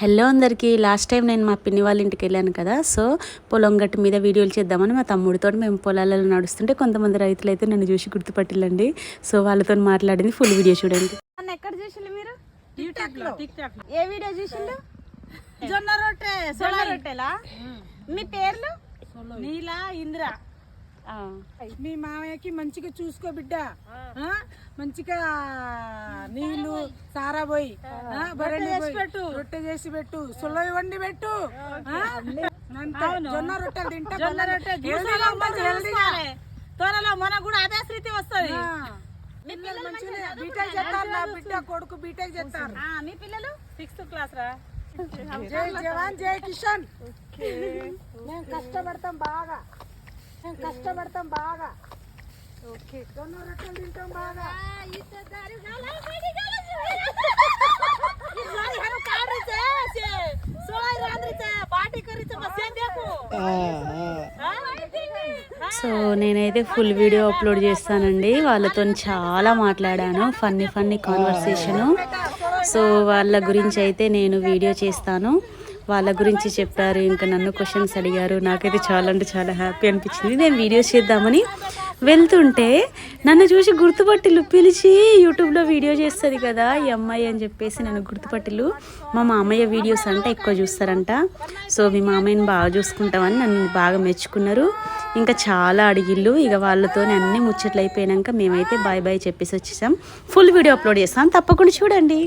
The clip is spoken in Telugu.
హలో అందరికీ. లాస్ట్ టైం నేను మా పిన్ని వాళ్ళ ఇంటికి వెళ్ళాను కదా సో పొలం గట్టు మీద వీడియోలు చేద్దామని మా తమ్ముడితో మేము పొలాలలో నడుస్తుంటే కొంతమంది రైతులు అయితే నన్ను చూసి గుర్తుపట్టిల్లండి. సో వాళ్ళతో మాట్లాడింది ఫుల్ వీడియో చూడండి. నన్ను ఎక్కడ చూసిండు మీరు? టిక్ టాక్ ఏ వీడియో చూసిండు జొన్న రొట్టె జొన్న రొట్టెలా? మీ పేర్లు? నీల ఇంద్ర. మీ మామయ్యకి మంచిగా చూసుకో బిడ్డ. ఆ? మంచిగా నీళ్ళు సారా పోయి. రొట్టె చేసి పెట్టు. సుల్లవి వండి పెట్టు. జొన్న రొట్టెలు తింటా జొన్న రొట్టె త్వరలో మనకు కూడా అదే స్థితి వస్తుంది. బీటెక్ చేస్తారు నా బిడ్డ కొడుకు బీటెక్ చేస్తారు. ఆ, మీ పిల్లలు? సిక్స్త్ క్లాస్ రా. జై జవాన్ జై కిషన్. మేము కష్టపడతాం బాగా. మేము కష్టపడతాం బాగా. ఓకే. జొన్న రొట్టెలు తింటాం బాగా. సో నేనైతే ఫుల్ వీడియో అప్లోడ్ చేస్తానండి. వాళ్ళతో చాలా మాట్లాడాను. Funny funny కాన్వర్సేషను. సో వాళ్ళ గురించి అయితే నేను వీడియో చేస్తాను. వాళ్ళ గురించి చెప్పారు ఇంకా నన్ను క్వశ్చన్స్ అడిగారు. నాకైతే చాలా అంటే చాలా హ్యాపీ అనిపించింది. నేను వీడియోస్ చేద్దామని వెళ్తుంటే నన్ను చూసి గుర్తుపట్టిలు పిలిచి యూట్యూబ్లో వీడియో చేస్తుంది కదా ఈ అమ్మాయి అని చెప్పేసి నన్ను గుర్తుపట్టిలు మా మామయ్య వీడియోస్ అంటే ఎక్కువ చూస్తారంట. సో మీ మామయ్యని బాగా చూసుకుంటామని నన్ను బాగా మెచ్చుకున్నారు. ఇంకా చాలా అడిగిళ్ళు ఇక వాళ్ళతో అన్ని ముచ్చట్లు అయిపోయాక మేమైతే బాయ్ బాయ్ చెప్పేసి వచ్చేసాం. ఫుల్ వీడియో అప్లోడ్ చేస్తాం. తప్పకుండా చూడండి.